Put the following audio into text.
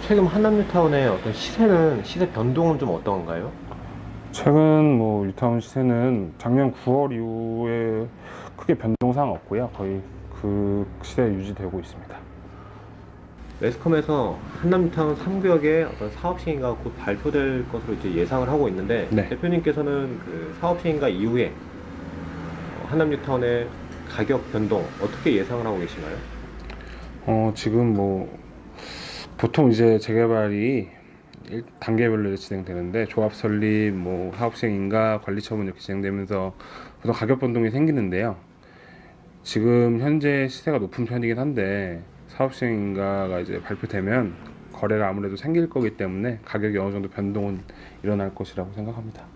최근 한남 뉴타운의 어떤 시세는 시세 변동은 좀 어떤가요? 최근 뭐 뉴타운 시세는 작년 9월 이후에 크게 변동사항 없고요. 거의 그 시대 유지되고 있습니다. 매스컴에서 한남뉴타운 3구역에 어떤 사업 시행가 곧 발표될 것으로 이제 예상을 하고 있는데 네. 대표님께서는 그 사업 시행가 이후에 어, 한남뉴타운의 가격 변동 어떻게 예상을 하고 계신가요? 어, 지금 뭐 보통 이제 재개발이 일- 단계별로 진행되는데 조합 설립, 뭐 사업 시행 인가, 관리 처분 이렇게 진행되면서 보통 가격 변동이 생기는데요. 지금 현재 시세가 높은 편이긴 한데 사업 시행 인가가 이제 발표되면 거래가 아무래도 생길 거기 때문에 가격이 어느 정도 변동은 일어날 것이라고 생각합니다.